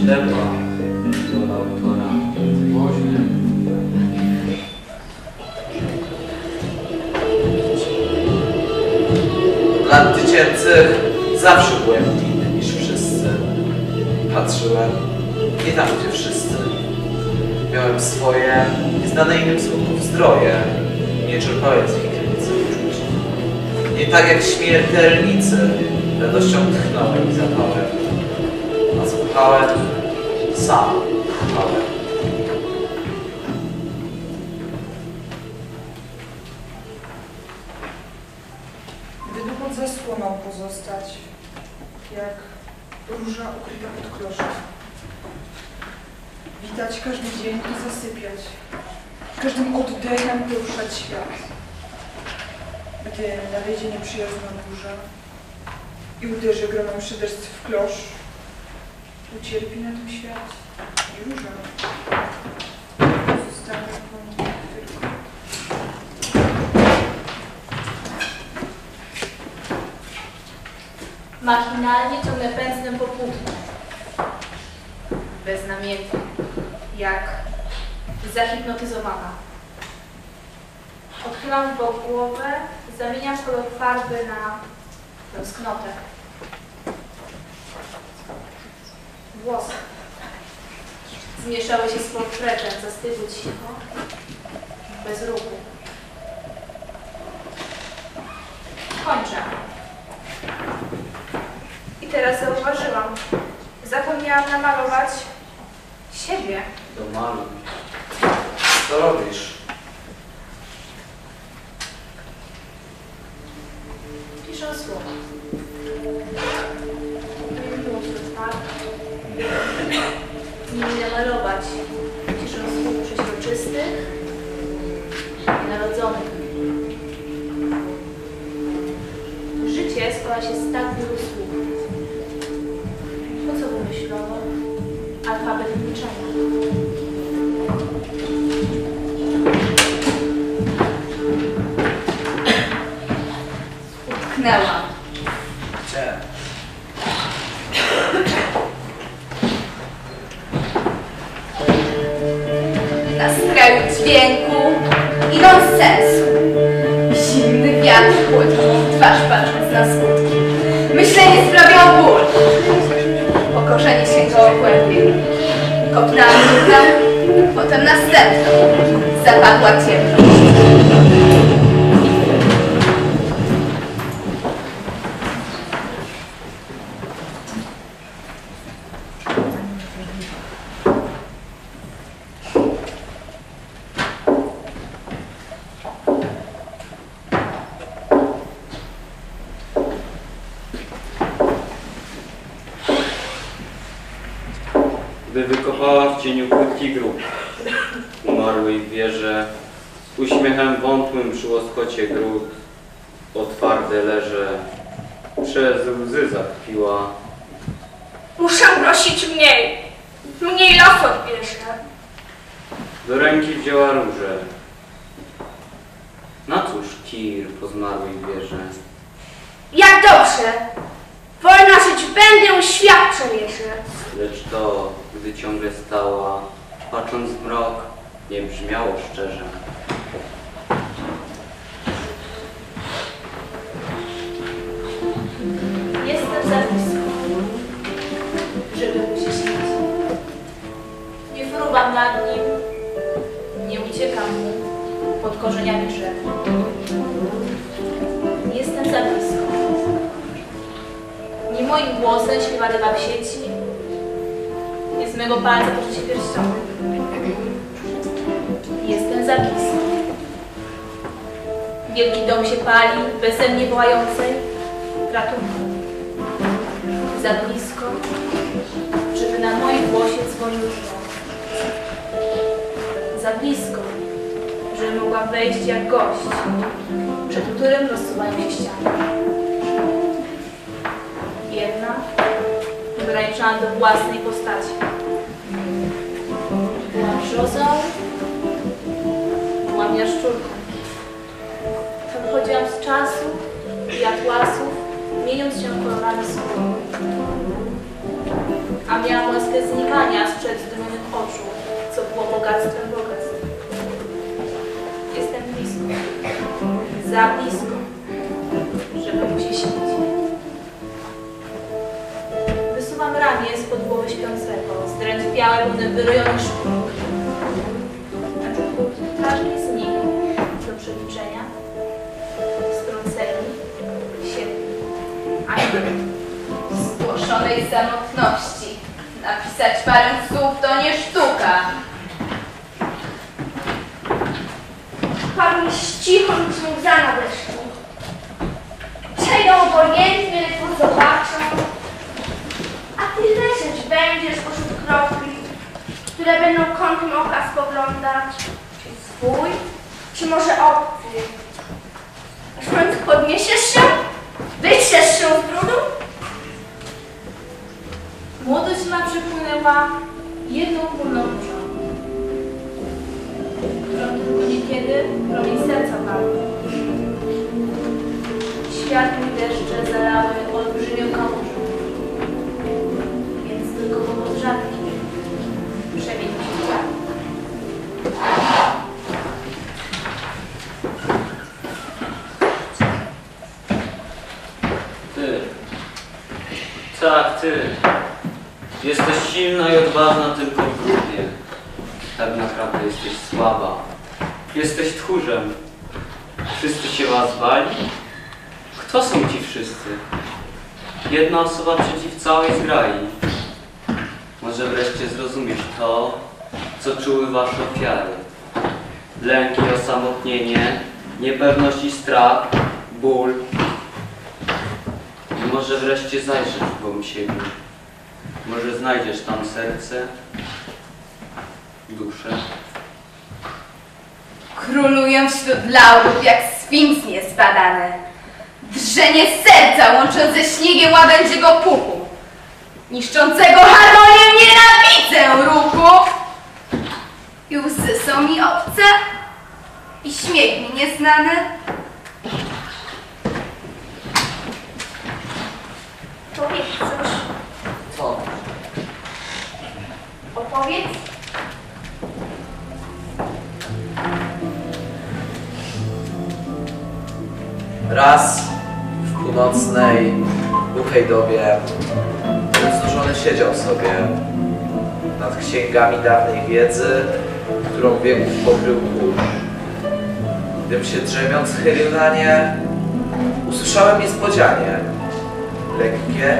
Ślepa wola autora. Od lat dziecięcych zawsze byłem inny niż wszyscy. Patrzyłem nie tam, gdzie wszyscy. Miałem swoje, nieznane innym słowów zdroje. Nie czerpałem z ich krynicy uczuć. Nie tak jak śmiertelnicy, radością tchnąłem i zapałem. Pchałem, sam. Gdyby pod zasłoną pozostać, jak róża ukryta pod kloszem. Witać każdy dzień i zasypiać. Każdym oddechem poruszać świat. Gdy nadejdzie nieprzyjazna burza i uderzy gronem szyderstw w klosz, ucierpi na tym świat róża. Zostanie po nim tylko. Machinalnie ciągle pędzlem po płótnie. Beznamiętnie. Jak zahipnotyzowana. Odchylam bok głowę, zamieniam kolor farby na tęsknotę. Włosy zmieszały się z portretem, zastygły cicho, bez ruchu. Kończę. I teraz zauważyłam. Zapomniałam namalować siebie. Domaluj. Co robisz? Piszę słowa. Namalować. Piszę słów przeźroczystych narodzonych. Życie składa się z tak wielu słów. Po co wymyślono alfabet milczenia? Utknęłam. Twarz patrząc na skutki. Myślenie sprawiało ból. Pokorzenie sięgało głębiej. Kopnęłam potem następną. Zapadła ciemność. Gdy wykopała w cieniu płytki grób, umarłej w wierze, z uśmiechem wątłym przy łoskocie gród, otwarte leże, przez łzy zakpiła, Muszę prosić mniej. Mniej los odbierze. do ręki wzięła róże. Na cóż kir po zmarłej wierze? Jak dobrze. Wolna żyć będę, świat przemierzę. Lecz to, gdy ciągle stała, patrząc w mrok, nie brzmiało szczerze. Jestem za blisko, żeby mu się śnić. Nie fruwam nad nim, nie uciekam mu pod korzeniami drzew. Jestem za blisko. Nie moim głosem śpiewa ryba w sieci, z mego palca toczy się pierścionek. Jestem za blisko. Wielki dom się pali, bezsennie wołającej ratunku za blisko, żeby na moim głosie dzwonił dzwon. Za blisko, żeby mogła wejść jak gość, przed którym rozsuwają się ściany. Jedna, ograniczona do własnej postaci. Byłam brzozą, byłam jaszczurką. biegając czasu i atłasów, mieniąc się kolorami słowa. A miałam łaskę znikania sprzed zdumionych oczu, co było bogactwem bogactw. Jestem blisko, za blisko, żeby mu się śnić. Wysuwam ramię spod głowy śpiącego, zdrętwiałe luny wyrojony samotności. Napisać parę słów to nie sztuka. Jest cicho, nic łza na deszczu. Przejdą obojętnie, ledwo zobaczą. A ty leżeć będziesz pośród kropli, które będą kątem oka spoglądać. Czy swój, czy może obcy. Aż w końcu podniesiesz się? Wytrzesz się z? Młodość ma przypłynęła jedną kulną burzą, którą tylko niekiedy promień serca bawi. Świat mi deszcze zalały grupie. Tak naprawdę jesteś słaba. Jesteś tchórzem. Wszyscy się was bali? Kto są ci wszyscy? Jedna osoba przeciw całej zgrai. Może wreszcie zrozumiesz to, co czuły wasze ofiary. Lęk i osamotnienie, niepewność i strach, ból, i może wreszcie zajrzysz w głąb siebie. Może znajdziesz tam serce, duszę. Królują wśród laurów jak sfinks niezbadany. Drżenie serca łączące śniegiem łabędziego puchu. Niszczącego harmonię nienawidzę ruchu. I łzy są mi obce. I śmiech mi nieznany. Raz w północnej, głuchej dobie wznużony siedział sobie nad księgami dawnej wiedzy, którą wieków pokrył kurz. Gdym się drzemiąc chylił na nie, usłyszałem niespodzianie, lekkie,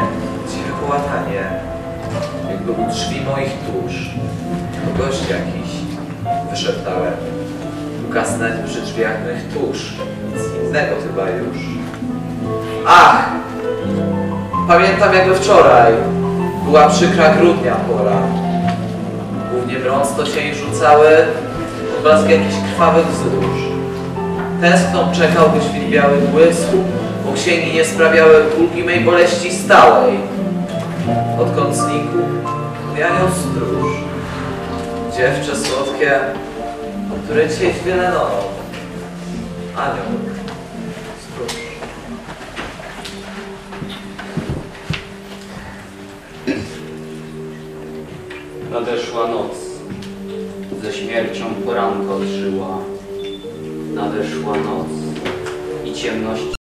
ciche kołatanie, jakby u drzwi moich tusz. To gość jakiś, wyszeptałem. Ugasnąć przy drzwiach mych tusz. Nic innego chyba już. Ach! Pamiętam jakby wczoraj. Była przykra grudnia pora. Głównie brąz to cień rzucały odblask jakichś krwawych wzrusz. Tęskną czekał, by świt biały błysł, bo księgi nie sprawiały ulgi mej boleści stałej. Odkąd znikł, ujaniał stróż. Dziewczę słodkie, które dzisiaj wiele noną. Anioł. Nadeszła noc. Ze śmiercią poranka odżyła. Nadeszła noc i ciemność